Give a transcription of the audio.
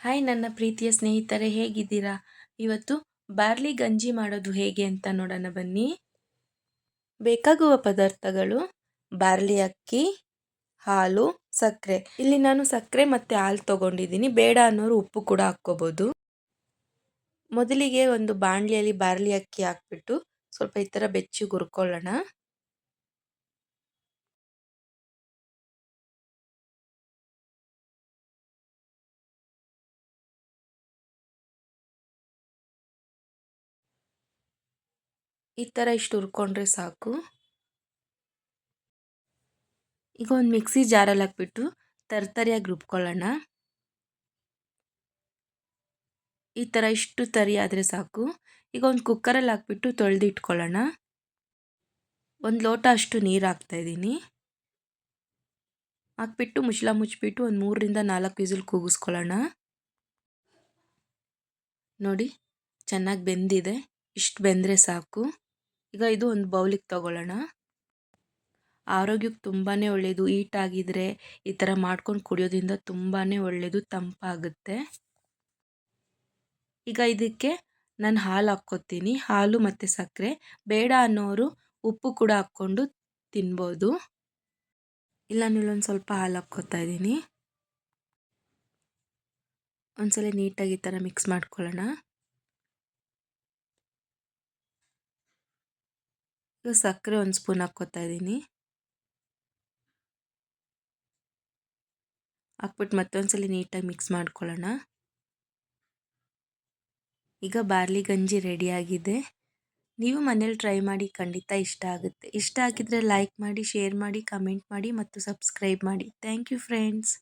Hi, ನನ್ನ ಪ್ರೀತಿಯ ಸ್ನೇಹಿತರೆ, ಹೇಗಿದ್ದೀರಾ? ಇವತ್ತು ಬಾರ್ಲಿ ಗಂಜಿ ಮಾಡೋದು ಹೇಗೆ ಅಂತ ನೋಡೋಣ ಬನ್ನಿ. ಬೇಕಾಗುವ ಪದಾರ್ಥಗಳು, ಬಾರ್ಲಿ ಅಕ್ಕಿ, ಹಾಲು, ಸಕ್ಕರೆ. ಇಲ್ಲಿ ನಾನು ಸಕ್ಕರೆ ಮತ್ತು ಹಾಲು ತೊಗೊಂಡಿದ್ದೀನಿ. ಬೇಡ ಅನ್ನೋರು ಉಪ್ಪು ಕೂಡ ಹಾಕ್ಕೋಬೋದು. ಮೊದಲಿಗೆ ಒಂದು ಬಾಣಲಿಯಲ್ಲಿ ಬಾರ್ಲಿ ಅಕ್ಕಿ ಹಾಕ್ಬಿಟ್ಟು ಸ್ವಲ್ಪ ಈ ಥರ ಬೆಚ್ಚಿ ಹುರ್ಕೊಳ್ಳೋಣ. ಈ ಥರ ಇಷ್ಟು ಹುರ್ಕೊಂಡ್ರೆ ಸಾಕು. ಈಗ ಒಂದು ಮಿಕ್ಸಿ ಜಾರಲ್ಲಿ ಹಾಕ್ಬಿಟ್ಟು ತರ್ತರಿಯಾಗಿ ರುಬ್ಕೊಳ್ಳೋಣ. ಈ ಥರ ಇಷ್ಟು ತರಿ ಆದರೆ ಸಾಕು. ಈಗ ಒಂದು ಕುಕ್ಕರಲ್ಲಿ ಹಾಕ್ಬಿಟ್ಟು ತೊಳೆದು ಇಟ್ಕೊಳ್ಳೋಣ. ಒಂದು ಲೋಟ ಅಷ್ಟು ನೀರು ಹಾಕ್ತಾಯಿದ್ದೀನಿ ಹಾಕ್ಬಿಟ್ಟು ಮುಚ್ಚಳ ಮುಚ್ಚಿಬಿಟ್ಟು ಒಂದು ಮೂರರಿಂದ ನಾಲ್ಕು ವಿಸಿಲ್ ಕೂಗಿಸ್ಕೊಳ್ಳೋಣ. ನೋಡಿ, ಚೆನ್ನಾಗಿ ಬೆಂದಿದೆ. ಇಷ್ಟು ಬೆಂದರೆ ಸಾಕು. ಈಗ ಇದು ಒಂದು ಬೌಲಿಗೆ ತಗೊಳ್ಳೋಣ. ಆರೋಗ್ಯಕ್ಕೆ ತುಂಬಾ ಒಳ್ಳೆಯದು ಈಟಾಗಿದ್ದರೆ ಈ ಥರ ಮಾಡ್ಕೊಂಡು ಕುಡಿಯೋದ್ರಿಂದ ತುಂಬಾ ಒಳ್ಳೆಯದು ತಂಪಾಗುತ್ತೆ. ಈಗ ಇದಕ್ಕೆ ನಾನು ಹಾಲು ಹಾಕ್ಕೋತೀನಿ. ಹಾಲು ಮತ್ತು ಸಕ್ಕರೆ, ಬೇಡ ಅನ್ನೋರು ಉಪ್ಪು ಕೂಡ ಹಾಕ್ಕೊಂಡು ತಿನ್ಬೋದು. ಇಲ್ಲ ಇಲ್ಲೊಂದು ಸ್ವಲ್ಪ ಹಾಲು ಹಾಕ್ಕೋತಾ ಇದ್ದೀನಿ. ಒಂದ್ಸಲ ನೀಟಾಗಿ ಈ ಥರ ಮಿಕ್ಸ್ ಮಾಡ್ಕೊಳ್ಳೋಣ. ಸಕ್ಕರೆ ಒಂದು ಸ್ಪೂನ್ ಹಾಕ್ಕೋತಾ ಇದ್ದೀನಿ ಹಾಕ್ಬಿಟ್ಟು ಮತ್ತೊಂದ್ಸಲ ನೀಟಾಗಿ ಮಿಕ್ಸ್ ಮಾಡ್ಕೊಳ್ಳೋಣ. ಈಗ ಬಾರ್ಲಿ ಗಂಜಿ ರೆಡಿಯಾಗಿದೆ ನೀವು ಮನೇಲಿ ಟ್ರೈ ಮಾಡಿ ಖಂಡಿತ ಇಷ್ಟ ಆಗುತ್ತೆ. ಇಷ್ಟ ಆಗಿದ್ರೆ ಲೈಕ್ ಮಾಡಿ ಶೇರ್ ಮಾಡಿ ಕಮೆಂಟ್ ಮಾಡಿ ಮತ್ತು ಸಬ್ಸ್ಕ್ರೈಬ್ ಮಾಡಿ. Thank you friends